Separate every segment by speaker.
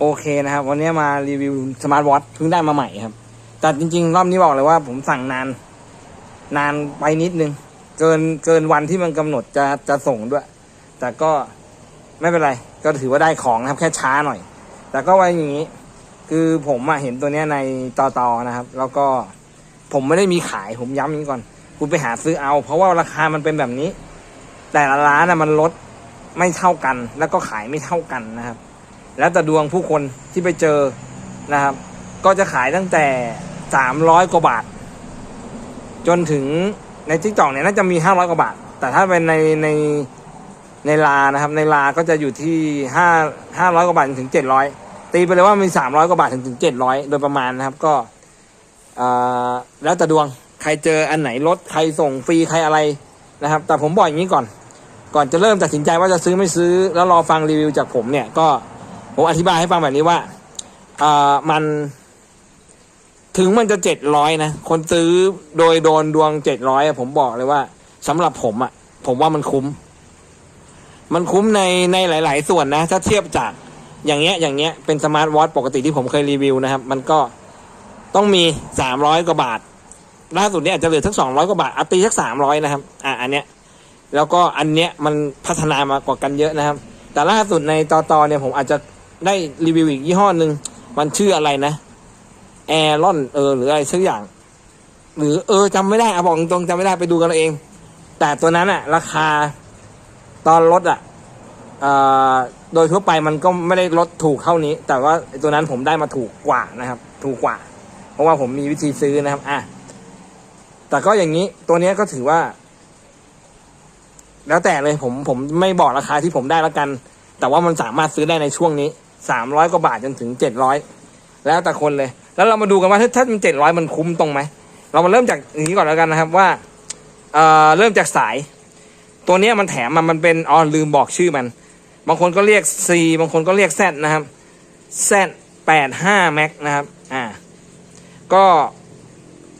Speaker 1: โอเคนะครับ วันนี้มารีวิวสมาร์ทวอทเพิ่งได้มาใหม่ครับ แต่จริง ๆ รอบนี้บอกเลยว่าผมสั่งนาน นานไปนิดนึง เกินเกินวันที่มันกำหนดจะจะส่งด้วย แต่ก็ไม่เป็นไร ก็ถือว่าได้ของนะครับ แค่ช้าหน่อย แต่ก็ว่าอย่างนี้ คือผมอเห็นตัวนี้ในตอตอนะครับ แล้วก็ผมไม่ได้มีขายผมย้ำอย่างนี้ก่อน คุณไปหาซื้อเอา เพราะว่าราคามันเป็นแบบนี้ แต่ละร้านอะมันลดไม่เท่ากัน แล้วก็ขายไม่เท่ากันนะครับ แล้วแต่ดวงผู้คนที่ไปเจอนะครับ ก็จะขายตั้งแต่สามร้อยกว่าบาท จนถึงในทิกตอกเนี่ยน่าจะมีห้าร้อยกว่าบาท แต่ถ้าเป็นในในในลานะครับ ในลาก็จะอยู่ที่ห้าห้าร้อยกว่าบาทถึงเจ็ดร้อยตีไปเลยว่ามีสามร้อยกว่าบาทถึงถึงเจ็ดร้อยโดยประมาณนะครับก็อ่อแล้วแต่ดวงใครเจออันไหนลดใครส่งฟรีใครอะไรนะครับ แต่ผมบอกอย่างนี้ก่อน ก่อนจะเริ่มตัดสินใจว่าจะซื้อไม่ซื้อ แล้วรอฟังรีวิวจากผมเนี่ยก็ ผมอธิบายให้ฟังแบบนี้ว่าเอ่อมัน ถึงมันจะเจ็ดร้อยนะ คนซื้อโดยโดนดวงเจ็ดร้อยผมบอกเลยว่าสำหรับผมอะ่ะผมว่ามันคุ้ม มันคุ้มในในหลาย ๆ ส่วนนะ ถ้าเทียบจากอย่างเงี้ย อย่างเงี้ย เป็นสมาร์ทวอทปกติที่ผมเคยรีวิวนะครับ มันก็ต้องมีสามร้อยกว่าบาท ล่าสุดเนี่ยอาจจะเหลือทั้งสองร้อยกว่าบาทเอาตีสักสามร้อยนะครับ อะอันเนี้ย แล้วก็อันเนี้ยมันพัฒนามากว่ากันเยอะนะครับ แต่ล่าสุดในตอตอเนี่ยผมอาจจะ ได้รีวิวอีกยี่ห้อหนึ่งมันชื่ออะไรนะแอรอนเออหรืออะไรสักอย่าง หรือเออจำไม่ได้อะบอกตรงจำไม่ได้ไปดูกันเอง แต่ตัวนั้นอะราคาตอนลดอะออโดยทั่วไปมันก็ไม่ได้ลดถูกเท่านี้ แต่ว่าตัวนั้นผมได้มาถูกกว่านะครับ ถูกกว่า เพราะว่าผมมีวิธีซื้อนะครับ อะแต่ก็อย่างนี้ตัวนี้ก็ถือว่า แล้วแต่เลยผมผมไม่บอกราคาที่ผมได้แล้วกัน แต่ว่ามันสามารถซื้อได้ในช่วงนี้ สามร้อยกว่าบาทจนถึงเจ็ดร้อยแล้วแต่คนเลย แล้วเรามาดูกันว่าถ้าถ้ามันเจ็ดร้อยมันคุ้มตรงไหม เรามาเริ่มจากอย่างนี้ก่อนแล้วกันนะครับว่าเอ่อเริ่มจากสาย ตัวนี้มันแถมมามันเป็นอ๋อลืมบอกชื่อมัน บางคนก็เรียก C บางคนก็เรียก Z นะครับ Z แปดห้า Max นะครับอ่าก็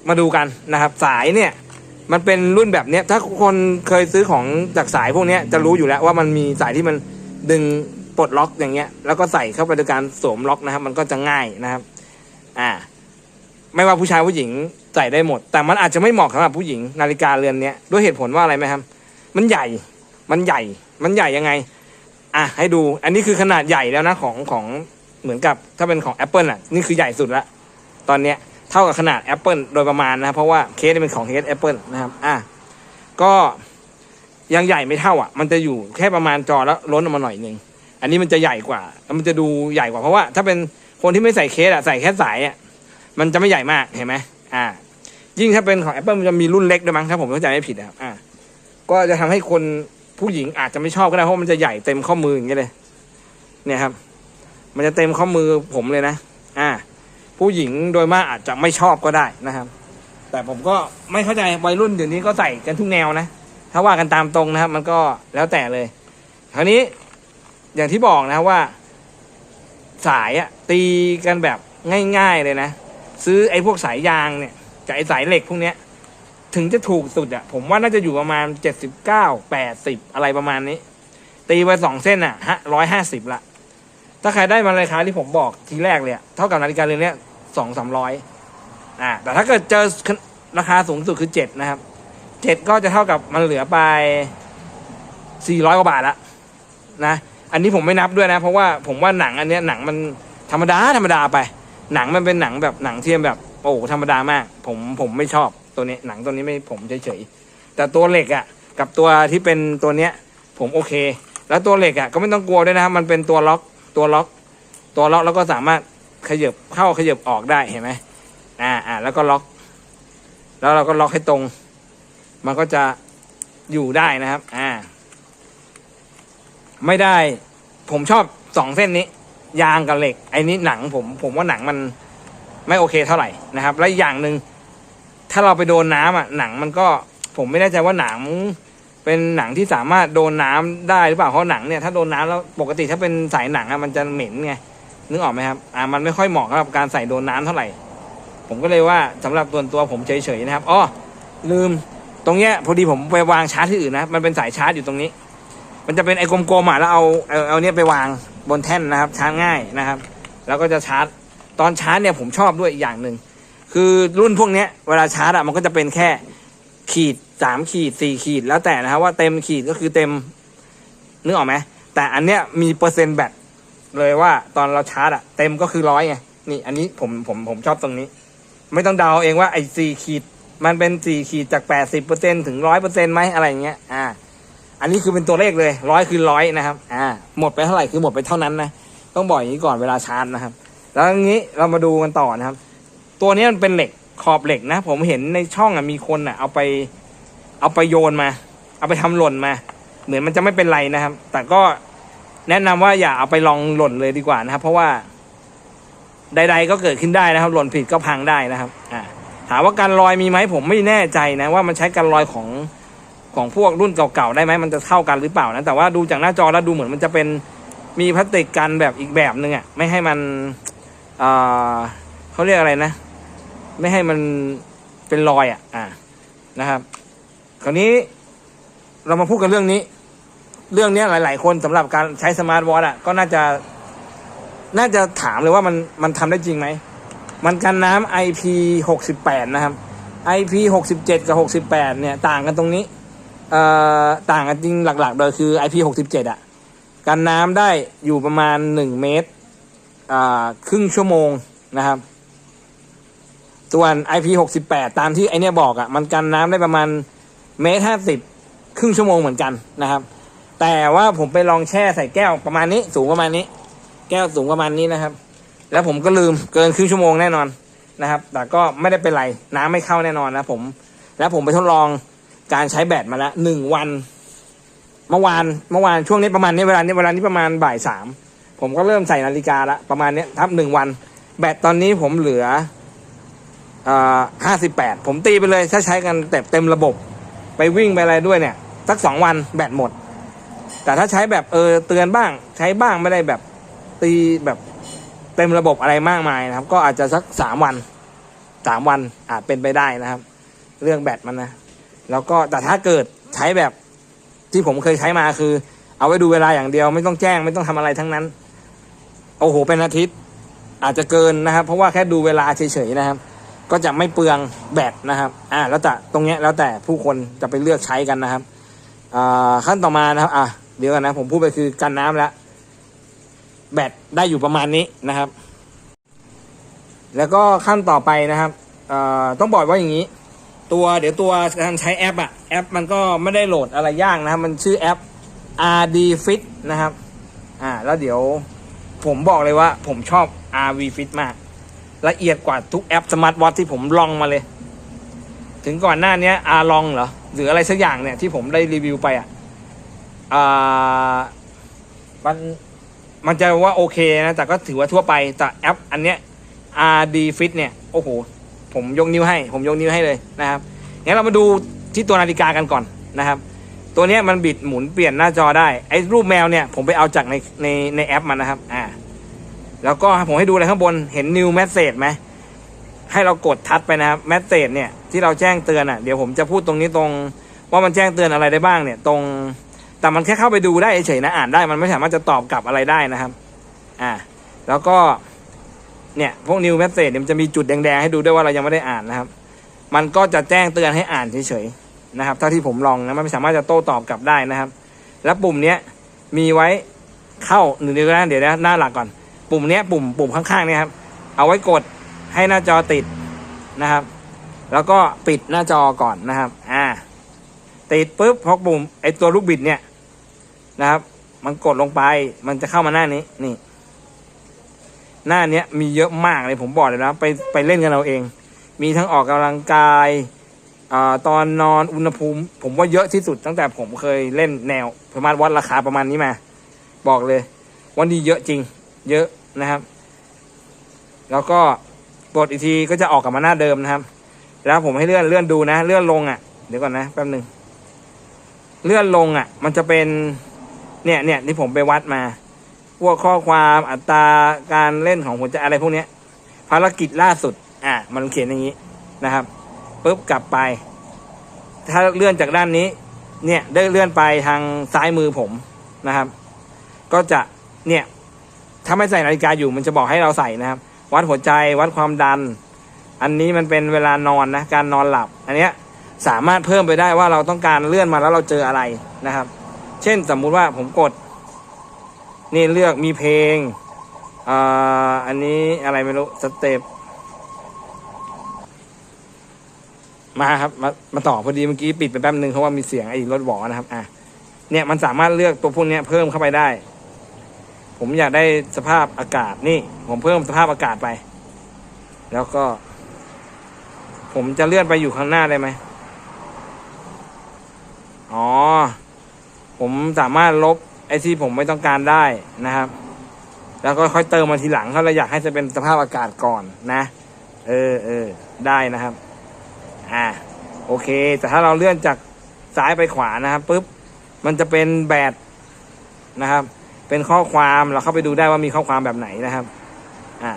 Speaker 1: มาดูกันนะครับ สายเนี่ยมันเป็นรุ่นแบบเนี้ยถ้าคนเคยซื้อของจากสายพวกนี้จะรู้อยู่แล้วว่ามันมีสายที่มันดึง ปลดล็อกอย่างเงี้ย แล้วก็ใส่เข้าไปในการสวมล็อกนะครับ มันก็จะง่ายนะครับ อ่า ไม่ว่าผู้ชายผู้หญิงใส่ได้หมด แต่มันอาจจะไม่เหมาะสำหรับผู้หญิงนาฬิกาเรือนเนี้ยด้วยเหตุผลว่าอะไรไหมครับ มันใหญ่ มันใหญ่ มันใหญ่ยังไง อะให้ดู อันนี้คือขนาดใหญ่แล้วนะของของเหมือนกับถ้าเป็นของ Apple อะ นี่คือใหญ่สุดละ ตอนเนี้ยเท่ากับขนาด Apple โดยประมาณนะครับ เพราะว่าเคสนี่เป็นของเคส Apple นะครับ อะ ก็ยังใหญ่ไม่เท่าอะ มันจะอยู่แค่ประมาณจอแล้วล้นออกมาหน่อยหนึง อันนี้มันจะใหญ่กว่าแล้วมันจะดูใหญ่กว่าเพราะว่า ถ้าเป็นคนที่ไม่ใส่เคสอะใส่แค่สายอะมันจะไม่ใหญ่มากเห็นไหมอ่า ยิ่งถ้าเป็นของ Apple มันจะมีรุ่นเล็กด้วยมั้งถ้าผมเข้าใจไม่ผิดนะครับอ่าก็จะทำให้คนผู้หญิงอาจจะไม่ชอบก็ได้เพราะมันจะใหญ่เต็มข้อมืออย่างเงี้ยเลย เนี่ยครับ มันจะเต็มข้อมือผมเลยนะ อ่า ผู้หญิงโดยมากอาจจะไม่ชอบก็ได้นะครับ แต่ผมก็ไม่เข้าใจวัยรุ่นเดี๋ยวนี้ก็ใส่กันทุกแนวนะ ถ้าว่ากันตามตรงนะครับ มันก็แล้วแต่เลยคราวนี้ อย่างที่บอกนะครับว่า สายอะตีกันแบบง่าย ๆเลยนะ ซื้อไอ้พวกสายยางเนี่ยกับไอ้สายเหล็กพวกเนี้ย ถึงจะถูกสุดอะผมว่าน่าจะอยู่ประมาณเจ็ดสิบเก้าแปดสิบอะไรประมาณนี้ ตีไปสองเส้นอะฮะร้อยห้าสิบละถ้าใครได้มาราคาที่ผมบอกทีแรกเลยเท่ากับนาฬิกาเรือนนี้สองสามร้อยอ่าแต่ถ้าเกิดเจอราคาสูงสุดคือเจ็ดนะครับเจ็ดก็จะเท่ากับมันเหลือไปสี่ร้อยกว่าบาทละนะ อันนี้ผมไม่นับด้วยนะ เพราะว่าผมว่าหนังอันเนี้ยหนังมันธรรมดาธรรมดาไป หนังมันเป็นหนังแบบหนังเทียมแบบโอ้ธรรมดามาก ผมผมไม่ชอบตัวนี้หนังตัวนี้ไม่ผมเฉยๆแต่ตัวเหล็กอะ่ะ กับตัวที่เป็นตัวเนี้ย ผมโอเค แล้วตัวเหล็กอะ่ะก็ไม่ต้องกลัวด้วยนะครับมันเป็นตัวล็อกตัวล็อก ตัวล็อกแล้วก็สามารถขยับเข้าขยับออกได้เห็นไหมอ่าอ่าแล้วก็ล็อก แล้วเราก็ล็อกให้ตรง มันก็จะอยู่ได้นะครับ อ่า ไม่ได้ ผมชอบสองเส้นนี้ ยางกับเหล็กไอ้นี้หนังผม ผมว่าหนังมันไม่โอเคเท่าไหร่นะครับ และอย่างหนึ่งถ้าเราไปโดนน้ำอะหนังมันก็ผมไม่แน่ใจว่าหนังเป็นหนังที่สามารถโดนน้ำได้หรือเปล่าเพราะหนังเนี่ยถ้าโดนน้ำแล้วปกติถ้าเป็นสายหนังอะมันจะเหม็นไงนึกออกไหมครับอ่ามันไม่ค่อยเหมาะกับการใส่โดนน้ำเท่าไหร่ ผมก็เลยว่าสำหรับตัวตัวผมเฉยๆนะครับอ้อลืมตรงเนี้ยพอดีผมไปวางชาร์จที่อื่นนะมันเป็นสายชาร์จอยู่ตรงนี้ มันจะเป็นไอ้กลมๆอะแล้วเอาเอาเอาเนี้ยไปวางบนแท่นนะครับชาร์จง่ายนะครับ แล้วก็จะชาร์จตอนชาร์จเนี่ยผมชอบด้วยอีกอย่างหนึ่งคือรุ่นพวกเนี้ยเวลาชาร์จอะมันก็จะเป็นแค่ขีดสามขีดสี่ขีดแล้วแต่นะครับว่าเต็มขีดก็คือเต็มนึกออกไหมแต่อันเนี้ยมีเปอร์เซ็นต์แบตเลยว่าตอนเราชาร์จอะเต็มก็คือร้อยไงนี่อันนี้ผมผมผมชอบตรงนี้ ไม่ต้องเดาเองว่าไอ้สี่ขีด มันเป็นสี่ขีดจากแปดสิบเปอร์เซ็นถึงร้อยเปอร์เซ็นต์ไหมอะไรเงี้ยอ่า อันนี้คือเป็นตัวเลขเลยร้อยคือร้อยนะครับ อ่า หมดไปเท่าไหร่คือหมดไปเท่านั้นนะ ต้องบอกอย่างนี้ก่อนเวลาชาร์จนะครับ แล้วอย่างนี้เรามาดูกันต่อนะครับ ตัวนี้มันเป็นเหล็กขอบเหล็กนะ ผมเห็นในช่องอะมีคนอะเอาไป เอาไปโยนมา เอาไปทำหล่นมา เหมือนมันจะไม่เป็นไรนะครับ แต่ก็แนะนำว่าอย่าเอาไปลองหล่นเลยดีกว่านะครับ เพราะว่า ใด ๆ ก็เกิดขึ้นได้นะครับ หล่นผิดก็พังได้นะครับ อ่าถามว่าการลอยมีไหมผมไม่แน่ใจนะว่ามันใช้การลอยของ ของพวกรุ่นเก่าๆได้ไหมมันจะเท่ากันหรือเปล่านะแต่ว่าดูจากหน้าจอแล้วดูเหมือนมันจะเป็นมีพลาสติกกันแบบอีกแบบหนึ่งอะไม่ให้มันเเขาเรียกอะไรนะ ไม่ให้มันเป็นรอยอะอ่านะครับคราวนี้เรามาพูดกันเรื่องนี้ เรื่องนี้ยหลาย ๆ คนสำหรับการใช้สมาร์ทวอทอะก็น่าจะน่าจะถามเลยว่ามันมันทำได้จริงไหม มันกันน้ำ IP 68 นะครับ IP 67 กับ 68 เนี่ย ต่างกันตรงนี้ ต่างกันจริงหลักๆโดยคือ IP 67 อะกันน้ำได้อยู่ประมาณ 1 เมตรครึ่งชั่วโมงนะครับส่วน IP 68 ตามที่ไอเนี้ยบอกอะ มันกันน้ำได้ประมาณเมตรห้าสิบครึ่งชั่วโมงเหมือนกันนะครับ แต่ว่าผมไปลองแช่ใส่แก้วประมาณนี้ สูงประมาณนี้ แก้วสูงประมาณนี้นะครับ แล้วผมก็ลืมเกินครึ่งชั่วโมงแน่นอนนะครับ แต่ก็ไม่ได้เป็นไร น้ำไม่เข้าแน่นอนนะผม แล้วผมไปทดลอง การใช้แบตมาแล้วหนึ่งวัน เมื่อวานเมื่อวานช่วงนี้ประมาณนี้เวลานี้เวลานี้ประมาณบ่ายสามผมก็เริ่มใส่นาฬิกาละประมาณเนี้ยทับหนึ่งวัน แบตตอนนี้ผมเหลือห้าสิบแปดผมตีไปเลย ถ้าใช้กันเต็มเต็มระบบ ไปวิ่งไปอะไรด้วยเนี่ย สักสองวันแบตหมด แต่ถ้าใช้แบบเออเตือนบ้าง ใช้บ้างไม่ได้แบบตีแบบเต็มระบบอะไรมากมายนะครับ ก็อาจจะสักสามวันสามวันอาจเป็นไปได้นะครับ เรื่องแบตมันนะ แล้วก็แต่ถ้าเกิดใช้แบบที่ผมเคยใช้มาคือ เอาไว้ดูเวลาอย่างเดียวไม่ต้องแจ้งไม่ต้องทำอะไรทั้งนั้น โอ้โหเป็นอาทิตย์ อาจจะเกินนะครับ เพราะว่าแค่ดูเวลาเฉยๆนะครับ ก็จะไม่เปลืองแบตนะครับ อ่าแล้วแต่ตรงเนี้ยแล้วแต่ผู้คนจะไปเลือกใช้กันนะครับอ่าขั้นต่อมานะครับ อะเดี๋ยวกันนะผมพูดไปคือกันน้ำแล้วแบตได้อยู่ประมาณนี้นะครับ แล้วก็ขั้นต่อไปนะครับอ่อต้องบอกว่าอย่างนี้ ตัวเดี๋ยวตัวการใช้แอปอะแอปมันก็ไม่ได้โหลดอะไรยากนะครับ มันชื่อแอป RD Fit นะครับ อ่า แล้วเดี๋ยวผมบอกเลยว่า ผมชอบ RV Fit มาก ละเอียดกว่าทุกแอปสมาร์ทวอทที่ผมลองมาเลย ถึงก่อนหน้านี้อาลองเหรอ หรืออะไรสักอย่างเนี่ยที่ผมได้รีวิวไปอะอ่ามันมันจะว่าโอเคนะ แต่ก็ถือว่าทั่วไปแต่แอปอันเนี้ย RD Fit เนี่ย โอ้โห ผมยกนิ้วให้ ผมยกนิ้วให้เลยนะครับงั้นเรามาดูที่ตัวนาฬิกากันก่อนนะครับ ตัวนี้มันบิดหมุนเปลี่ยนหน้าจอได้ไอ้รูปแมวเนี่ยผมไปเอาจากในในในแอปมันนะครับอ่าแล้วก็ผมให้ดูอะไรข้างบนเห็น new message ไหมให้เรากดทัดไปนะครับ message เนี่ยที่เราแจ้งเตือนอะเดี๋ยวผมจะพูดตรงนี้ตรงว่ามันแจ้งเตือนอะไรได้บ้างเนี่ยตรง แต่มันแค่เข้าไปดูได้เฉยนะอ่านได้มันไม่สามารถจะตอบกลับอะไรได้นะครับ อ่า แล้วก็ เนี่ยพวก new message เนี่ยมันจะมีจุดแดงๆให้ดูด้วยว่าเรายังไม่ได้อ่านนะครับ มันก็จะแจ้งเตือนให้อ่านเฉยๆนะครับเท่าที่ผมลองนะมันไม่สามารถจะโต้ตอบกลับได้นะครับ แล้วปุ่มเนี้ยมีไว้เข้าหนึ่งเดียวนะเดี๋ยวนะหน้าหลักก่อน ปุ่มเนี้ยปุ่มปุ่มข้างๆเนี่ยครับเอาไว้กดให้หน้าจอติดนะครับ แล้วก็ปิดหน้าจอก่อนนะครับอ่าติดปุ๊บพอปุ่มไอตัวลูกบิดเนี่ยนะครับ มันกดลงไปมันจะเข้ามาหน้านี้นี่ หน้าเนี้ยมีเยอะมากเลยผมบอกเลยนะไปไปเล่นกันเราเอง มีทั้งออกกำลังกายอ่าตอนนอนอุณหภูมิ ผมว่าเยอะที่สุดตั้งแต่ผมเคยเล่นแนวสามารถวัดราคาประมาณนี้มา บอกเลย วันนี้เยอะจริง เยอะนะครับ แล้วก็กดอีกทีก็จะออกกลับมาหน้าเดิมนะครับ แล้วผมให้เลื่อนเลื่อนดูนะ เลื่อนลงอะเดี๋ยวก่อนนะแป๊บหนึ่งเลื่อนลงอะ มันจะเป็นเนี่ยเนี่ยที่ผมไปวัดมา พวกข้อความอัตราการเล่นของหัวใจอะไรพวกนี้ภารกิจล่าสุด อะ มันเขียนอย่างนี้นะครับปุ๊บกลับไป ถ้าเลื่อนจากด้านนี้ เนี่ยได้เลื่อนไปทางซ้ายมือผมนะครับ ก็จะเนี่ยถ้าไม่ใส่นาฬิกาอยู่มันจะบอกให้เราใส่นะครับ วัดหัวใจวัดความดัน อันนี้มันเป็นเวลานอนนะการนอนหลับ อันเนี้ยสามารถเพิ่มไปได้ว่าเราต้องการเลื่อนมาแล้วเราเจออะไรนะครับ เช่นสมมุติว่าผมกด นี่เลือกมีเพลง อ่า อันนี้อะไรไม่รู้ สเต็ป มาครับ มา มาต่อพอดีเมื่อกี้ปิดไปแป๊บนึงเพราะว่ามีเสียงไอ้รถบอนะครับ อะ เนี่ยมันสามารถเลือกตัวพวกนี้เพิ่มเข้าไปได้ ผมอยากได้สภาพอากาศนี่ ผมเพิ่มสภาพอากาศไป แล้วก็ ผมจะเลื่อนไปอยู่ข้างหน้าได้ไหม อ๋อ ผมสามารถลบ ไอ้ที่ผมไม่ต้องการได้นะครับ แล้วก็ค่อยเติมมาทีหลังถ้าเราอยากให้จะเป็นสภาพอากาศก่อนนะ เออเออได้นะครับ อ่า โอเค แต่ถ้าเราเลื่อนจากซ้ายไปขวานะครับปุ๊บมันจะเป็นแบตนะครับ เป็นข้อความเราเข้าไปดูได้ว่ามีข้อความแบบไหนนะครับ อ่า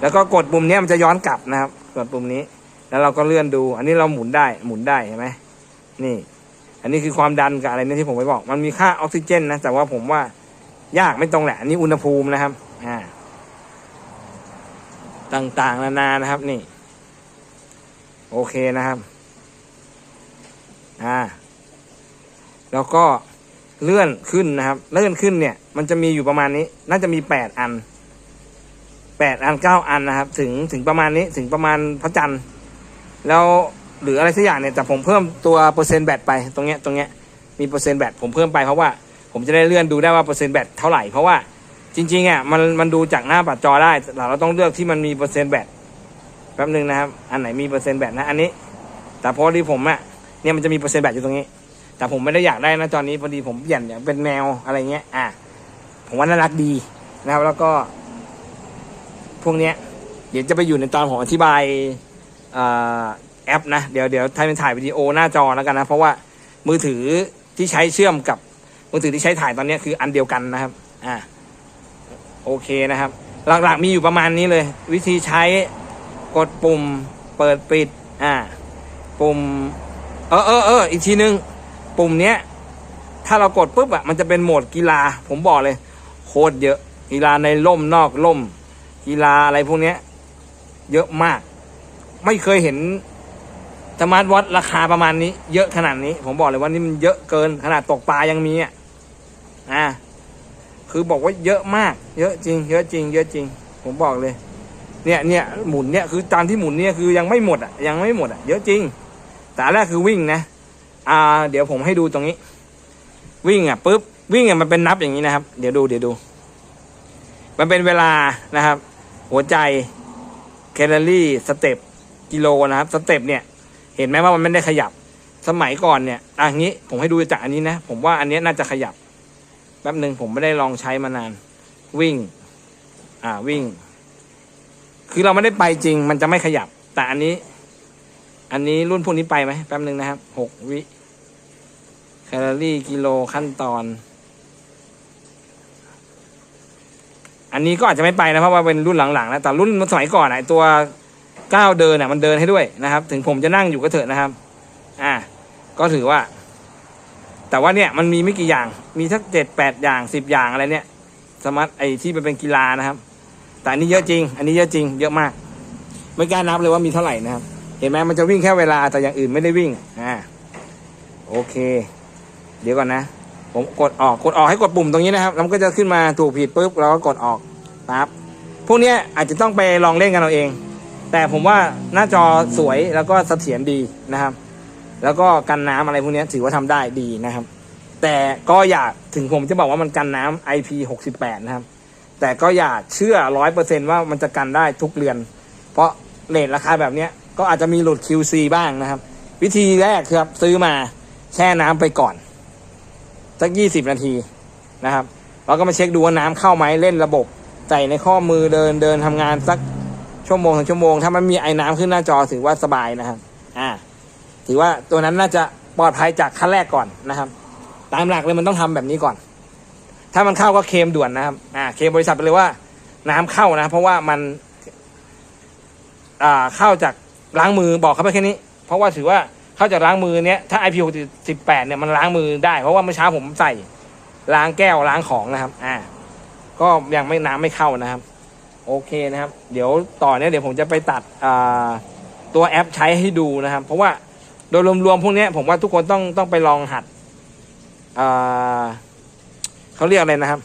Speaker 1: แล้วก็กดปุ่มนี้มันจะย้อนกลับนะครับ กดปุ่มนี้ แล้วเราก็เลื่อนดู อันนี้เราหมุนได้ หมุนได้เห็นไหมนี่ อันนี้คือความดันกับอะไรเนี่ยที่ผมไปบอก มันมีค่าออกซิเจนนะแต่ว่าผมว่ายากไม่ตรงแหละอันนี้อุณหภูมินะครับ อ่า ต่างๆนานานะครับ นี่ โอเคนะครับ อ่า แล้วก็เลื่อนขึ้นนะครับ เลื่อนขึ้นเนี่ย มันจะมีอยู่ประมาณนี้ น่าจะมีแปดอันแปดอันเก้าอันนะครับ ถึงถึงประมาณนี้ถึงประมาณพระจันทร์แล้ว หรืออะไรสักอย่างเนี่ยแต่ผมเพิ่มตัวเปอร์เซ็นต์แบตไปตรงเนี้ยตรงเนี้ยมีเปอร์เซ็นต์แบตผมเพิ่มไปเพราะว่าผมจะได้เลื่อนดูได้ว่าเปอร์เซ็นต์แบตเท่าไหร่เพราะว่าจริงๆอะมันมันดูจากหน้าปัดจอได้แต่เราต้องเลือกที่มันมีเปอร์เซ็นต์แบตแป๊บนึงนะครับอันไหนมีเปอร์เซ็นต์แบตนะอันนี้ แต่พอดีผมอะเนี่ยมันจะมีเปอร์เซ็นต์แบตอยู่ตรงนี้ แต่ผมไม่ได้อยากได้นะจอนี้พอดีผมเปลี่ยนอย่างเป็นแนวอะไรเงี้ยอะผมว่าน่ารักดีนะครับแล้วก็ พวกเนี้ยเดี๋ยวจะไปอยู่ในตอนผมอธิบายอ่า แอปนะ เดี๋ยวเดี๋ยวถ่ายเป็นถ่ายวิดีโอหน้าจอแล้วกันนะ เพราะว่ามือถือที่ใช้เชื่อมกับมือถือที่ใช้ถ่ายตอนนี้คืออันเดียวกันนะครับ อ่า โอเคนะครับ หลักๆมีอยู่ประมาณนี้เลย วิธีใช้กดปุ่มเปิดปิด อ่า ปุ่ม เออเออเอออีกทีนึง ปุ่มเนี้ย ถ้าเรากดปุ๊บอะมันจะเป็นโหมดกีฬา ผมบอกเลย โคตรเยอะ กีฬาในร่มนอกร่ม กีฬาอะไรพวกเนี้ย เยอะมาก ไม่เคยเห็น สมาร์ทวอทราคาประมาณนี้ เยอะขนาดนี้ ผมบอกเลยว่านี่มันเยอะเกินขนาดตกปลายังมีอะอ่าคือบอกว่าเยอะมาก เยอะจริง เยอะจริง เยอะจริง ผมบอกเลย เนี่ยเนี่ยหมุนเนี่ยคือตามที่หมุนเนี่ยคือยังไม่หมดอะยังไม่หมดอะเยอะจริง แต่แรกคือวิ่งนะ อ่า เดี๋ยวผมให้ดูตรงนี้ วิ่งอะปุ๊บวิ่งอะมันเป็นนับอย่างนี้นะครับ เดี๋ยวดูเดี๋ยวดู มันเป็นเวลานะครับ หัวใจแคลอรี่สเต็ปกิโลนะครับสเต็ปเนี่ย เห็นไหมว่ามันไม่ได้ขยับ สมัยก่อนเนี่ยอะงี้ผมให้ดูจากอันนี้นะ ผมว่าอันนี้น่าจะขยับ แป๊บหนึ่งผมไม่ได้ลองใช้มานาน วิ่ง อ่าวิ่ง คือเราไม่ได้ไปจริง มันจะไม่ขยับ แต่อันนี้ อันนี้รุ่นพวกนี้ไปไหมแป๊บหนึ่งนะครับหกวิแคลอรี่กิโลขั้นตอน อันนี้ก็อาจจะไม่ไปนะเพราะว่าเป็นรุ่นหลังๆแล้วแต่รุ่นสมัยก่อนอะไอตัว ก้าวเดินอะมันเดินให้ด้วยนะครับ ถึงผมจะนั่งอยู่ก็เถอะนะครับ อ่า ก็ถือว่า แต่ว่าเนี่ยมันมีไม่กี่อย่าง มีสักเจ็ดแปดอย่างสิบอย่างอะไรเนี่ย สมาร์ทไอที่มันเป็นกีฬานะครับ แต่อันนี้เยอะจริง อันนี้เยอะจริง เยอะมาก ไม่กล้านับเลยว่ามีเท่าไหร่นะครับ เห็นไหมมันจะวิ่งแค่เวลาแต่อย่างอื่นไม่ได้วิ่ง อ่า โอเค เดี๋ยวก่อนนะ ผมกดออก กดออกให้กดปุ่มตรงนี้นะครับ แล้วมันก็จะขึ้นมาถูกผิดปุ๊บเราก็กดออกปั๊บพวกเนี้ยอาจจะต้องไปลองเล่นกันเอาเอง แต่ผมว่าหน้าจอสวยแล้วก็เสถียรดีนะครับ แล้วก็กันน้ำอะไรพวกนี้ถือว่าทำได้ดีนะครับ แต่ก็อย่าถึงผมจะบอกว่ามันกันน้ำ IP 68 นะครับ แต่ก็อย่าเชื่อร้อยเปอร์เซนว่ามันจะกันได้ทุกเรือน เพราะเลทราคาแบบนี้ก็อาจจะมีหลุด QC บ้างนะครับ วิธีแรกครับซื้อมาแช่น้ำไปก่อนสักยี่สิบนาทีนะครับเราก็มาเช็คดูว่าน้ำเข้าไหมเล่นระบบใส่ในข้อมือเดินเดินทำงานสัก ชั่วโมงถึงชั่วโมง ถ้ามันมีไอ้น้ำขึ้นหน้าจอถือว่าสบายนะครับ อ่า ถือว่าตัวนั้นน่าจะปลอดภัยจากขั้นแรกก่อนนะครับ ตามหลักเลยมันต้องทำแบบนี้ก่อน ถ้ามันเข้าก็เคมด่วนนะครับ อ่า เคมบริษัทไปเลยว่า น้ำเข้านะ เพราะว่ามัน อ่า เข้าจากล้างมือบอกเขาไปแค่นี้ เพราะว่าถือว่าเข้าจากล้างมือเนี้ย ถ้า IP 18เนี่ยมันล้างมือได้ เพราะว่าเมื่อเช้าผมใส่ล้างแก้วล้างของนะครับ อ่า ก็ยังไม่น้ำไม่เข้านะครับ โอเคนะครับ เดี๋ยวต่อเนี้ยเดี๋ยวผมจะไปตัดตัวแอปใช้ให้ดูนะครับ เพราะว่าโดยรวมๆพวกเนี้ยผมว่าทุกคนต้องต้องไปลองหัดเขาเรียกอะไรนะครับ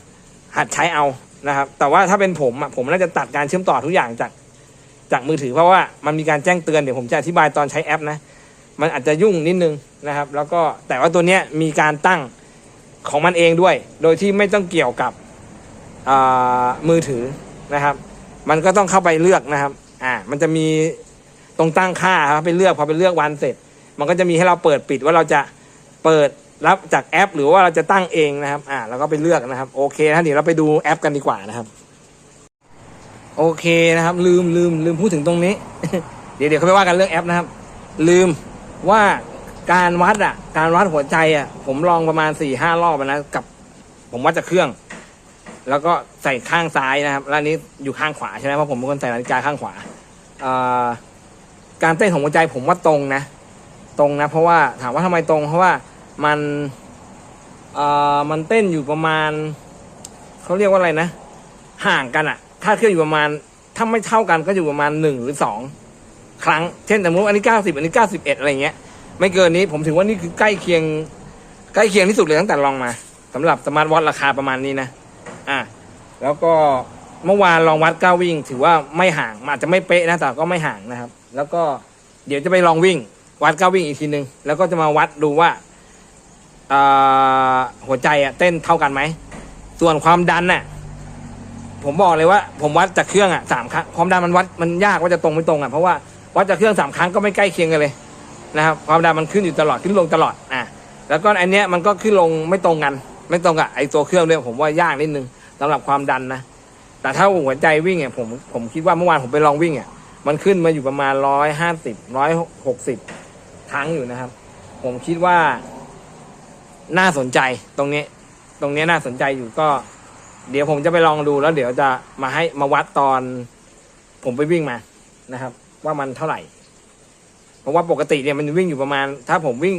Speaker 1: หัดใช้เอานะครับ แต่ว่าถ้าเป็นผมผมน่าจะตัดการเชื่อมต่อทุกอย่างจากจากมือถือเพราะว่ามันมีการแจ้งเตือนเดี๋ยวผมจะอธิบายตอนใช้แอปนะ มันอาจจะยุ่งนิดนึงนะครับ แล้วก็แต่ว่าตัวเนี้ยมีการตั้งของมันเองด้วย โดยที่ไม่ต้องเกี่ยวกับมือถือนะครับ มันก็ต้องเข้าไปเลือกนะครับ อ่า มันจะมีตรงตั้งค่าครับไปเลือกพอไปเลือกวันเสร็จ มันก็จะมีให้เราเปิดปิดว่าเราจะเปิดรับจากแอป หรือว่าเราจะตั้งเองนะครับ อ่าเราก็ไปเลือกนะครับ โอเคนะเดี๋ยวเราไปดูแอปกันดีกว่านะครับ โอเคนะครับ ลืมลืมลืมพูดถึงตรงนี้ เดี๋ยวเดี๋ยวเขาไปว่ากันเรื่องแอปนะครับ ลืมว่าการวัดอะ การวัดหัวใจอะ ผมลองประมาณสี่ห้ารอบแล้วนะกับ ผมวัดจากเครื่อง แล้วก็ใส่ข้างซ้ายนะครับแล้วอันนี้อยู่ข้างขวาใช่ไหมเพราะผมเป็นคนใส่นาฬิกาข้างขวาอ่าการเต้นของหัวใจผมว่าตรงนะ ตรงนะ เพราะว่าถามว่าทำไมตรง เพราะว่ามันอ่ามันเต้นอยู่ประมาณเขาเรียกว่าอะไรนะ ห่างกันอะถ้าเครื่องอยู่ประมาณถ้าไม่เท่ากันก็อยู่ประมาณหนึ่งหรือสองครั้ง เช่นสมมติอันนี้เก้าสิบอันนี้เก้าสิบเอ็ดอะไรเงี้ย ไม่เกินนี้ผมถือว่านี่คือใกล้เคียง ใกล้เคียงที่สุดเลยตั้งแต่ลองมาสำหรับสมาร์ทวอทราคาประมาณนี้นะ อะแล้วก็เมื่อวานลองวัดก้าววิ่ง ถือว่าไม่ห่างอาจจะไม่เป๊ะนะแต่ก็ไม่ห่างนะครับ แล้วก็เดี๋ยวจะไปลองวิ่ง วัดก้าววิ่งอีกทีนึง แล้วก็จะมาวัดดูว่าอ่าหัวใจอะเต้นเท่ากันไหม ส่วนความดันน่ะผมบอกเลยว่า ผมวัดจากเครื่องอะสามครั้งความดันมันวัดมันยากว่าจะตรงไม่ตรงอะเพราะว่าวัดจากเครื่องสามครั้งก็ไม่ใกล้เคียงกันเลยนะครับความดันมันขึ้นอยู่ตลอดขึ้นลงตลอดอะแล้วก็อันเนี้ยมันก็ขึ้นลงไม่ตรงกัน ไม่ตรงกับไอ้ตัวเครื่องด้วยผมว่ายากนิดนึง สำหรับความดันนะ แต่ถ้าหัวใจวิ่งเนี่ยผมผมคิดว่าเมื่อวานผมไปลองวิ่งอะมันขึ้นมาอยู่ประมาณร้อยห้าสิบร้อยหกสิบครั้งอยู่นะครับ ผมคิดว่า น่าสนใจตรงนี้ ตรงนี้น่าสนใจอยู่ก็ เดี๋ยวผมจะไปลองดูแล้ว เดี๋ยวจะมาให้มาวัดตอน ผมไปวิ่งมานะครับ ว่ามันเท่าไหร่เพราะว่าปกติเนี่ยมันวิ่งอยู่ประมาณ ถ้าผมวิ่ง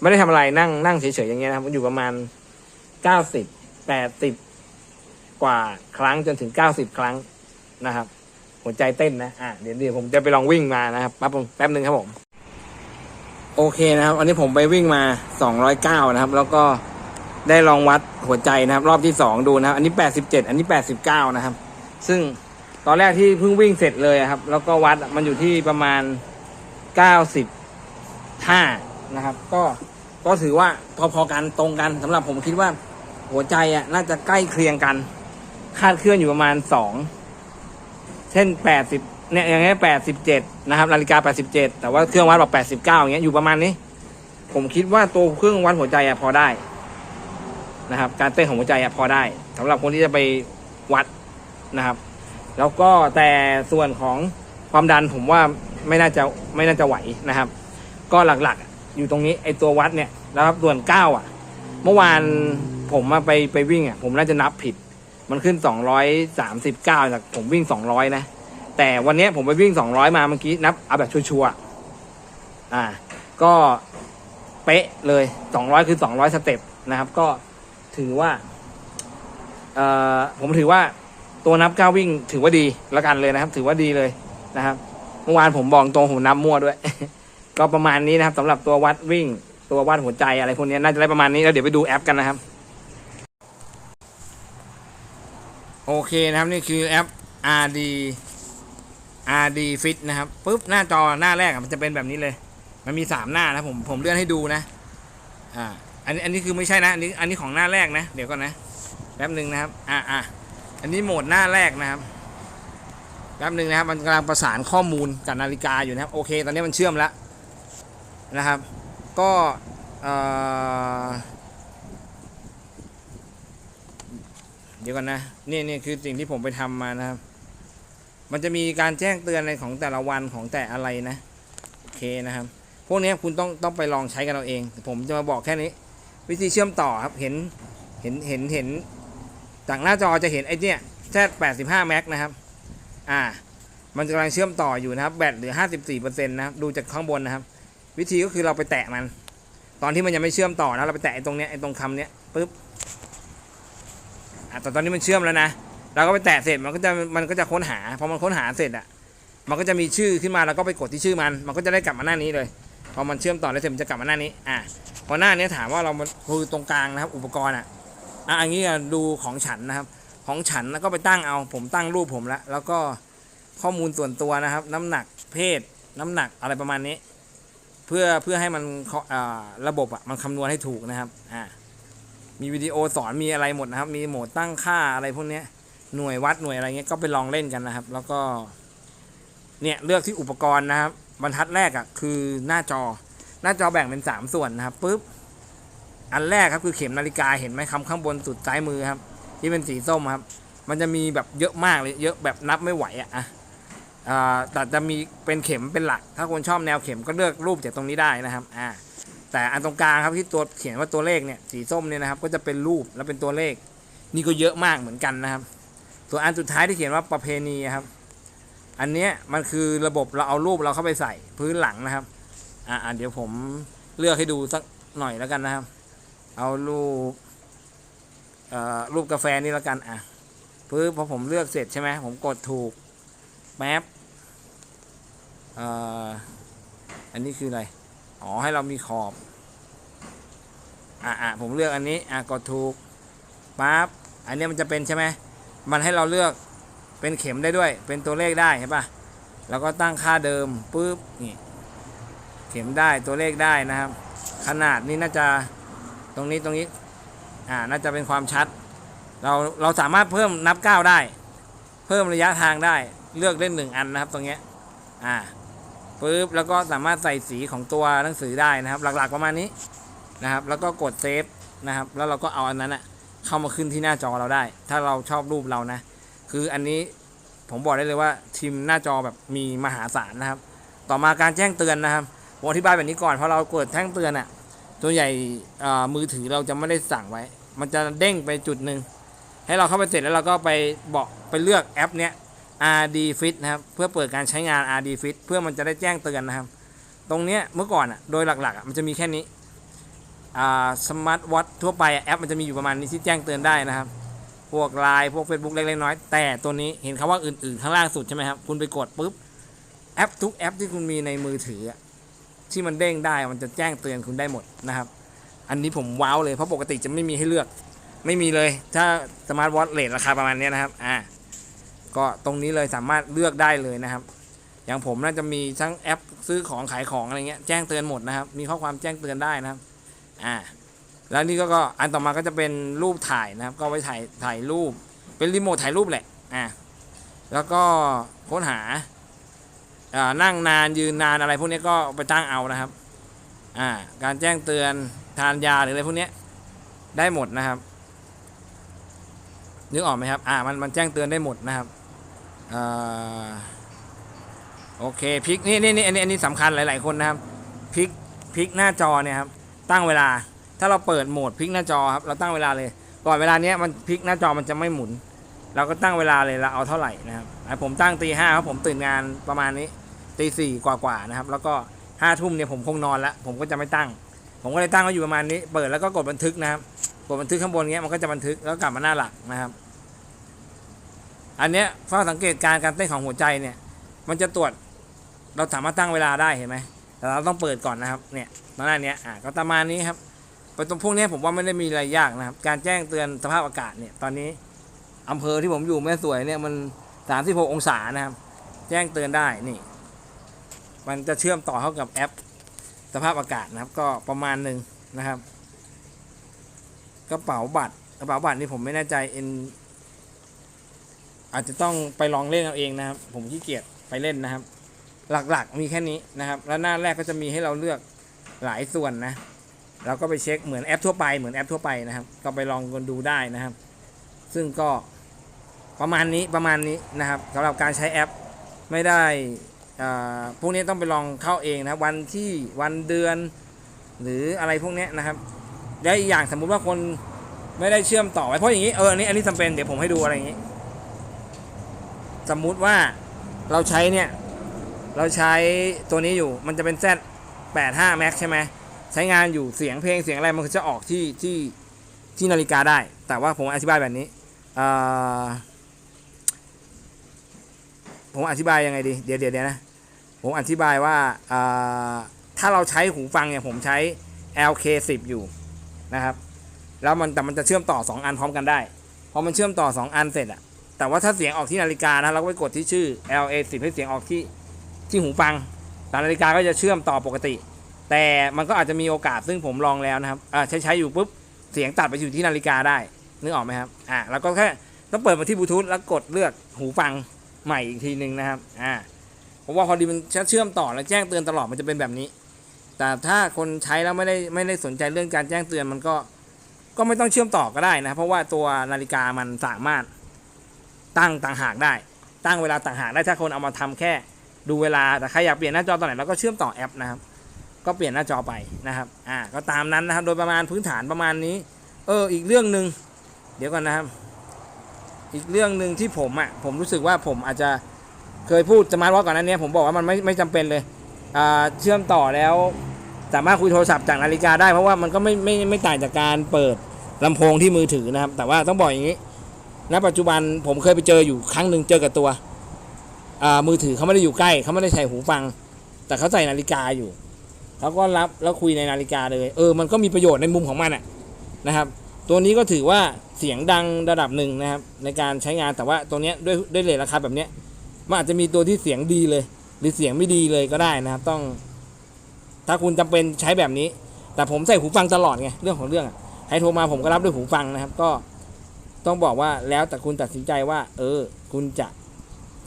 Speaker 1: ไม่ได้ทำอะไรนั่งนั่งเฉยๆอย่างเงี้ยนะครับมันอยู่ประมาณเก้าสิบแปดสิบ กว่าครั้งจนถึงเก้าสิบครั้งนะครับ หัวใจเต้นนะอะเดี๋ยวเดี๋ยวผมจะไปลองวิ่งมานะครับแป๊บนึงแป๊บนึงครับผม โอเคนะครับอันนี้ผมไปวิ่งมาสองร้อยเก้านะครับ แล้วก็ได้ลองวัดหัวใจนะครับ รอบที่สองดูนะครับ อันนี้แปดสิบเจ็ดอันนี้แปดสิบเก้านะครับ ซึ่งตอนแรกที่เพิ่งวิ่งเสร็จเลยครับ แล้วก็วัดมันอยู่ที่ประมาณเก้าสิบห้านะครับ ก็ก็ถือว่าพอๆกันตรงกันสำหรับผมคิดว่าหัวใจอะน่าจะใกล้เคียงกัน คาดเคลื่อนอยู่ประมาณสองเช่นแปดสิบเนี่ยอย่างเงี้ยแปดสิบเจ็ดนะครับนาฬิกาแปดสิบเจ็ดแต่ว่าเครื่องวัดบอกแปดสิบเก้าอย่างเงี้ยอยู่ประมาณนี้ ผมคิดว่าตัวเครื่องวัดหัวใจอะพอได้นะครับ การเต้นของหัวใจอะพอได้สำหรับคนที่จะไปวัดนะครับ แล้วก็แต่ส่วนของความดันผมว่าไม่น่าจะไม่น่าจะไหวนะครับ ก็หลักๆอะอยู่ตรงนี้ไอตัววัดเนี่ยแล้วครับส่วนเก้าอะ เมื่อวานผมมาไปไปวิ่งอะ ผมน่าจะนับผิด มันขึ้นสองร้อยสามสิบเก้าจากผมวิ่งสองร้อยนะ แต่วันนี้ผมไปวิ่งสองร้อยมาเมื่อกี้นับเอาแบบชัวร์ๆอ่า ก็เป๊ะเลยสองร้อยคือสองร้อยสเต็ปนะครับ ก็ถือว่า เอ่อ ผมถือว่าตัวนับก้าววิ่งถือว่าดีล้วกันเลยนะครับ ถือว่าดีเลยนะครับเมื่อวานผมบอกตรงผมนับมั่วด้วย ก็ประมาณนี้นะครับสำหรับตัววัดวิ่ง ตัววัดหัวใจอะไรพวกนี้น่าจะได้ประมาณนี้แล้วเดี๋ยวไปดูแอปกันนะครับ โอเคนะครับนี่คือแอป RD RD Fit นะครับปุ๊บหน้าจอหน้าแรกมันจะเป็นแบบนี้เลย มันมีสามหน้านะผมผมเลื่อนให้ดูนะอ่าอันนี้อันนี้คือไม่ใช่นะอันนี้อันนี้ของหน้าแรกนะ เดี๋ยวก่อนนะแป๊บหนึ่งนะครับอ่าอ่าอันนี้โหมดหน้าแรกนะครับแป๊บหนึ่งนะครับมันกำลังประสานข้อมูลกับนาฬิกาอยู่นะครับโอเค ตอนนี้มันเชื่อมแล้วนะครับ ก็เอ่อ เดี๋ยวก่อนนะนี่นี่คือสิ่งที่ผมไปทำมานะครับ มันจะมีการแจ้งเตือนในของแต่ละวันของแต่อะไรนะโอเคนะครับ พวกนี้คุณต้องต้องไปลองใช้กันเอาเอง ผมจะมาบอกแค่นี้ วิธีเชื่อมต่อครับเห็นเห็นเห็นเห็นจากหน้าจอจะเห็นไอ้นี่แซด85แม็กนะครับ อ่า มันกำลังเชื่อมต่ออยู่นะครับ แบตเหลือ 54%นะครับดูจากข้างบนนะครับ วิธีก็คือเราไปแตะมัน ตอนที่มันยังไม่เชื่อมต่อนะเราไปแตะไอ้ตรงเนี้ยไอ้ตรงคำเนี้ยปุ๊บ อะแต่ตอนนี้มันเชื่อมแล้วนะ เราก็ไปแตะเสร็จมันก็จะมันก็จะค้นหาพอมันค้นหาเสร็จอะมันก็จะมีชื่อขึ้นมาแล้วก็ไปกดที่ชื่อมัน มันก็จะได้กลับมาหน้านี้เลยพอมันเชื่อมต่อแล้วเสร็จมันจะกลับมาหน้านี้อะพอหน้านี้ถามว่าเราคือตรงกลางนะครับ อุปกรณ์อะอะอันนี้ดูของฉันนะครับ ของฉันแล้วก็ไปตั้งเอาผมตั้งรูปผมแล้วแล้วก็ข้อมูลส่วนตัวนะครับ น้ำหนักเพศ น้ำหนักอะไรประมาณนี้ เพื่อเพื่อให้มันเขาอ่าระบบอะมันคำนวณให้ถูกนะครับอ่า มีวิดีโอสอนมีอะไรหมดนะครับ มีโหมดตั้งค่าอะไรพวกนี้หน่วยวัดหน่วยอะไรเงี้ยก็ไปลองเล่นกันนะครับ แล้วก็เนี่ยเลือกที่อุปกรณ์นะครับ บรรทัดแรกอะคือหน้าจอ หน้าจอแบ่งเป็นสามส่วนนะครับปุ๊บอันแรกครับคือเข็มนาฬิกาเห็นไหมคำข้างบนสุดซ้ายมือครับ ที่เป็นสีส้มครับ มันจะมีแบบเยอะมากเลยเยอะแบบนับไม่ไหวอะ่ะอ่าแต่จะมีเป็นเข็มเป็นหลัก ถ้าคนชอบแนวเข็มก็เลือกรูปจากตรงนี้ได้นะครับ อ่า แต่อันตรงกลางครับที่ตัวเขียนว่าตัวเลขเนี่ยสีส้มเนี่ยนะครับ ก็จะเป็นรูปแล้วเป็นตัวเลข นี่ก็เยอะมากเหมือนกันนะครับ ส่วนอันสุดท้ายที่เขียนว่าประเพณีครับ อันเนี้ยมันคือระบบเราเอารูปเราเข้าไปใส่พื้นหลังนะครับ อ่าเดี๋ยวผมเลือกให้ดูสักหน่อยแล้วกันนะครับ เอารูปเอ่อรูปกาแฟนี่แล้วกันอะปึ๊บพอผมเลือกเสร็จใช่ไหมผมกดถูกแป๊บเอ่ออันนี้คืออะไร อ๋อให้เรามีขอบ อะอะผมเลือกอันนี้ อะกดถูกปั๊บอันนี้มันจะเป็นใช่ไหมมันให้เราเลือกเป็นเข็มได้ด้วย เป็นตัวเลขได้เห็นปะแล้วก็ตั้งค่าเดิมปุ๊บนี่เข็มได้ตัวเลขได้นะครับ ขนาดนี้น่าจะตรงนี้ตรงนี้อ่าน่าจะเป็นความชัด เราเราสามารถเพิ่มนับก้าวได้ เพิ่มระยะทางได้เลือกได้หนึ่งอันนะครับตรงเนี้ยอ่า ปุ๊บแล้วก็สามารถใส่สีของตัวหนังสือได้นะครับ หลักๆประมาณนี้นะครับ แล้วก็กดเซฟนะครับ แล้วเราก็เอาอันนั้นอะเข้ามาขึ้นที่หน้าจอเราได้ ถ้าเราชอบรูปเรานะ คืออันนี้ผมบอกได้เลยว่าทีมหน้าจอแบบมีมหาศาลนะครับ ต่อมาการแจ้งเตือนนะครับผมอธิบายแบบนี้ก่อนเพราะเรากดแจ้งเตือนอะตัวใหญ่อ่อมือถือเราจะไม่ได้สั่งไว้ มันจะเด้งไปจุดหนึ่งให้เราเข้าไปเสร็จแล้วเราก็ไปบอกไปเลือกแอปเนี้ย RD Fit นะครับ เพื่อเปิดการใช้งาน RD Fit เพื่อมันจะได้แจ้งเตือนนะครับ ตรงเนี้ยเมื่อก่อนอะโดยหลักๆอะมันจะมีแค่นี้สมาร์ทวอททั่วไปแอปมันจะมีอยู่ประมาณนี้ที่แจ้งเตือนได้นะครับ พวกไลน์พวก Facebook เล็กๆน้อยๆแต่ตัวนี้เห็นคำว่าอื่นๆ ข้างล่างสุดใช่ไหมครับ คุณไปกดปุ๊บแอปทุกแอปที่คุณมีในมือถือ ที่มันเด้งได้มันจะแจ้งเตือนคุณได้หมดนะครับ อันนี้ผมว้าวเลยเพราะปกติจะไม่มีให้เลือก ไม่มีเลย ถ้าสมาร์ทวอทเลทราคาประมาณนี้นะครับอ่า ก็ตรงนี้เลยสามารถเลือกได้เลยนะครับ อย่างผมน่าจะมีทั้งแอปซื้อของขายของอะไรเงี้ยแจ้งเตือนหมดนะครับ มีข้อความแจ้งเตือนได้นะครับ อ่า แล้วนี่ก็ก็อันต่อมาก็จะเป็นรูปถ่ายนะครับ ก็ไว้ถ่ายถ่ายรูป เป็นรีโมทถ่ายรูปแหละ อ่า แล้วก็ค้นหาอ่านั่งนานยืนนานอะไรพวกนี้ก็ไปตั้งเอานะครับ อ่า การแจ้งเตือนทานยาหรืออะไรพวกนี้ได้หมดนะครับนึกออกไหมครับ อ่า มัน มันแจ้งเตือนได้หมดนะครับ โอเคพลิกนี่นี่นี่อันนี้อันนี้สำคัญหลาย ๆ คนนะครับพลิกพลิกหน้าจอเนี่ยครับตั้งเวลาถ้าเราเปิดโหมดพลิกหน้าจอครับเราตั้งเวลาเลย ก่อนเวลาเนี้ยมันพลิกหน้าจอมันจะไม่หมุน เราก็ตั้งเวลาเลยเราเอาเท่าไหร่นะครับผมตั้งตีห้าครับผมตื่นงานประมาณนี้ตีสี่กว่าๆนะครับ แล้วก็ห้าทุ่มเนี่ยผมคงนอนแล้วผมก็จะไม่ตั้ง ผมก็เลยตั้งไว้อยู่ประมาณนี้ เปิดแล้วก็กดบันทึกนะครับกดบันทึกข้างบนเงี้ยมันก็จะบันทึกแล้วกลับมาหน้าหลักนะครับ อันเนี้ยเฝ้าสังเกตการการเต้นของหัวใจเนี่ย มันจะตรวจเราสามารถตั้งเวลาได้เห็นไหมแต่เราต้องเปิดก่อนนะครับเนี่ยตอนหน้าเนี้ยอะก็ประมาณนี้ครับไปตรงพวกนี้ผมว่าไม่ได้มีอะไรยากนะครับ การแจ้งเตือนสภาพอากาศเนี่ยตอนนี้อำเภอที่ผมอยู่แม่สวยเนี่ยมัน 36 องศานะครับ แจ้งเตือนได้นี่ มันจะเชื่อมต่อเข้ากับแอป สภาพอากาศนะครับ ก็ประมาณหนึ่งนะครับกระเป๋าบัตรกระเป๋าบัตรนี่ผมไม่แน่ใจเอาจจะต้องไปลองเล่นเอาเองนะครับ ผมขี้เกียจไปเล่นนะครับ หลักๆมีแค่นี้นะครับ แล้วหน้าแรกก็จะมีให้เราเลือกหลายส่วนนะเราก็ไปเช็คเหมือนแอปทั่วไปเหมือนแอปทั่วไปนะครับ ก็ไปลองกันดูได้นะครับ ซึ่งก็ประมาณนี้ประมาณนี้นะครับสำหรับการใช้แอปไม่ได้อ่าพวกนี้ต้องไปลองเข้าเองนะครับวันที่วันเดือน หรืออะไรพวกนี้นะครับและอีกอย่างสมมุติว่าคนไม่ได้เชื่อมต่อไว้เพราะอย่างนี้เอออันนี้อันนี้จำเป็นเดี๋ยวผมให้ดูอะไรอย่างนี้ สมมุติว่าเราใช้เนี่ย เราใช้ตัวนี้อยู่มันจะเป็น Z 85 Max ใช่ไหมใช้งานอยู่เสียงเพลงเสียงอะไรมันจะออกที่ที่ที่นาฬิกาได้ แต่ว่าผมอธิบายแบบนี้ผมอธิบายยังไงดีเดี๋ยวเดี๋ยวนะผมอธิบายว่าอ่าถ้าเราใช้หูฟังเนี่ยผมใช้ LK10 อยู่นะครับ แล้วมันแต่มันจะเชื่อมต่อ 2 อันพร้อมกันได้ พอมันเชื่อมต่อ 2 อันเสร็จอะ แต่ว่าถ้าเสียงออกที่นาฬิกานะเราก็ไปกดที่ชื่อ LA10 ให้เสียงออกที่ที่หูฟังแต่นาฬิกาก็จะเชื่อมต่อปกติ แต่มันก็อาจจะมีโอกาสซึ่งผมลองแล้วนะครับอ่าใช้ใช้อยู่ปุ๊บเสียงตัดไปอยู่ที่นาฬิกาได้นึกออกไหมครับอ่าแล้วก็แค่ต้องเปิดมาที่บลูทูธแล้วกดเลือกหูฟังใหม่อีกทีหนึ่งนะครับอ่าผมว่าพอดีมันเชื่อมต่อแล้วแจ้งเตือนตลอดมันจะเป็นแบบนี้ แต่ถ้าคนใช้แล้วไม่ได้ไม่ได้สนใจเรื่องการแจ้งเตือนมันก็ก็ไม่ต้องเชื่อมต่อก็ได้นะ เพราะว่าตัวนาฬิกามันสามารถ ตั้งต่างหากได้ ตั้งเวลาต่างหากได้ถ้าคนเอามาทำแค่ดูเวลาแต่ใครอยากเปลี่ยนหน้าจอตอนไหนเราก็เชื่อมต่อแอปนะครับ ก็เปลี่ยนหน้าจอไปนะครับอ่าก็ตามนั้นนะครับโดยประมาณพื้นฐานประมาณนี้ เอออีกเรื่องหนึ่งเดี๋ยวก่อนนะครับ อีกเรื่องหนึ่งที่ผมอะผมรู้สึกว่าผมอาจจะเคยพูดสมาร์ทวอทก่อนนั้นเนี้ยผมบอกว่ามันไม่ไม่จำเป็นเลยอ่าเชื่อมต่อแล้วสามารถคุยโทรศัพท์จากนาฬิกาได้เพราะว่ามันก็ไม่ไม่ไม่ต่างจากการเปิดลำโพงที่มือถือนะครับ แต่ว่าต้องบอกอย่างนี้ ณปัจจุบันผมเคยไปเจออยู่ครั้งหนึ่งเจอกับตัวมือถือเขาไม่ได้อยู่ใกล้เขาไม่ได้ใส่หูฟัง แต่เขาใส่นาฬิกาอยู่เขาก็รับแล้วคุยในนาฬิกาเลยเออมันก็มีประโยชน์ในมุมของมันอะนะครับ ตัวนี้ก็ถือว่าเสียงดังระดับหนึ่งนะครับ ในการใช้งานแต่ว่าตัวนี้ด้วยด้วยเลทราคาแบบนี้มันอาจจะมีตัวที่เสียงดีเลย หรือเสียงไม่ดีเลยก็ได้นะครับ ต้อง ถ้าคุณจำเป็นใช้แบบนี้ แต่ผมใส่หูฟังตลอดไงเรื่องของเรื่องใครโทรมาผมก็รับด้วยหูฟังนะครับ ก็ ต้องบอกว่าแล้วแต่คุณตัดสินใจว่า เออ คุณจะ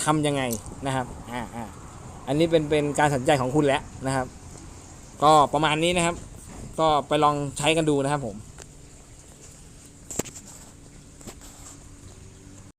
Speaker 1: ทำยังไงนะครับอ่าอ่าอันนี้เป็นเป็นการตัดสินใจของคุณแล้วนะครับ ก็ประมาณนี้นะครับ ก็ไปลองใช้กันดูนะครับผม